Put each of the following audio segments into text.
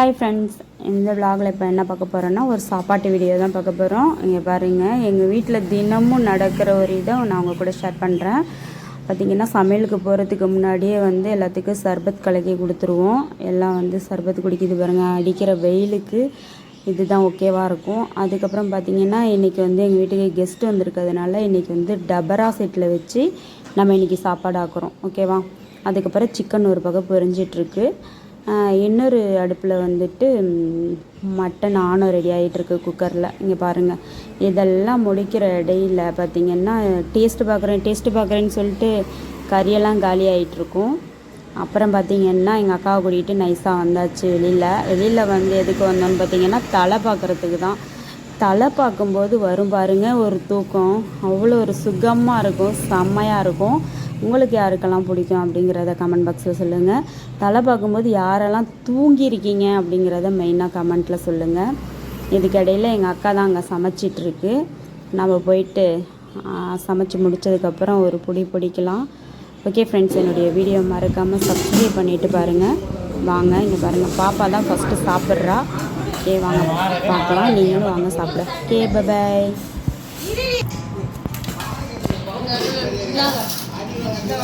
Hi friends இந்த விலாகில் இப்போ என்ன பார்க்க போகிறோன்னா ஒரு சாப்பாட்டு வீடியோ தான் பார்க்க போகிறோம் இங்கே பாருங்கள் எங்கள் வீட்டில் தினமும் நடக்கிற ஒரு இதை நான் உங்கள் கூட ஷேர் பண்ணுறேன் பார்த்திங்கன்னா சமையலுக்கு போகிறதுக்கு முன்னாடியே வந்து எல்லாத்துக்கும் சர்பத் கலக்கி கொடுத்துருவோம். எல்லாம் வந்து சர்பத் குடிக்குது பாருங்கள் அடிக்கிற வெயிலுக்கு இதுதான் ஓகேவாக இருக்கும். அதுக்கப்புறம் பார்த்திங்கன்னா இன்றைக்கி வந்து எங்கள் வீட்டுக்கு கெஸ்ட் வந்திருக்கிறதுனால இன்றைக்கி வந்து டபரா செட்டில் வச்சு நம்ம இன்றைக்கி சாப்பாடு ஆக்குறோம். ஓகேவா அதுக்கப்புறம் சிக்கன் ஒரு பக்கம் பொரிஞ்சிட்ருக்கு இன்னொரு அடுப்பில் வந்துட்டு மட்டன் ஆணம் ரெடி ஆகிட்டுருக்கு குக்கரில் இங்கே பாருங்கள் இதெல்லாம் முடிக்கிற இடையில பார்த்திங்கன்னா டேஸ்ட்டு பார்க்குறேன் டேஸ்ட்டு பார்க்குறேன்னு சொல்லிட்டு கறியெல்லாம் காலி ஆகிட்டுருக்கும் அப்புறம் பார்த்திங்கன்னா எங்கள் அக்காவை கூட்டிகிட்டு நைஸாக வந்தாச்சு வெளியில். வெளியில் வந்து எதுக்கு வந்தோன்னு பார்த்திங்கன்னா தலை பார்க்குறதுக்கு தான். தலை பார்க்கும்போது வரும் பாருங்கள் ஒரு தூக்கம். அவ்வளோ ஒரு சுகமாக இருக்கும் செம்மையாக இருக்கும். உங்களுக்கு யாருக்கெல்லாம் பிடிக்கும் அப்படிங்கிறத கமெண்ட் பாக்ஸில் சொல்லுங்கள் தலை பார்க்கும்போது யாரெல்லாம் தூங்கியிருக்கீங்க அப்படிங்கிறத மெயினாக கமெண்ட்டில் சொல்லுங்கள் இதுக்கிடையில் எங்கள் அக்கா தான் அங்கே சமைச்சிட்ருக்கு. நம்ம போயிட்டு சமைச்சு முடிச்சதுக்கப்புறம் ஒரு பொடி பிடிக்கலாம். ஓகே ஃப்ரெண்ட்ஸ் என்னுடைய வீடியோ மறக்காமல் சப்ஸ்கிரைப் பண்ணிட்டு பாருங்கள் வாங்க இங்கே பாருங்கள் பாப்பா தான் ஃபஸ்ட்டு சாப்பிட்றா. ஓகே வாங்க பார்க்கலாம் நீங்களும் வாங்க சாப்பிட. ஓகே பபாய்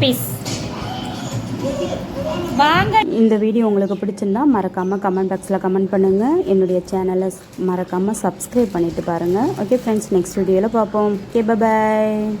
பீஸ் வாங்க இந்த வீடியோ உங்களுக்கு பிடிச்சிருந்தா மறக்காமல் கமெண்ட் பாக்ஸில் கமெண்ட் பண்ணுங்கள் என்னுடைய சேனலை மறக்காமல் சப்ஸ்கிரைப் பண்ணிட்டு பாருங்கள் ஓகே ஃப்ரெண்ட்ஸ் நெக்ஸ்ட் வீடியோவில் பார்ப்போம். Okay bye bye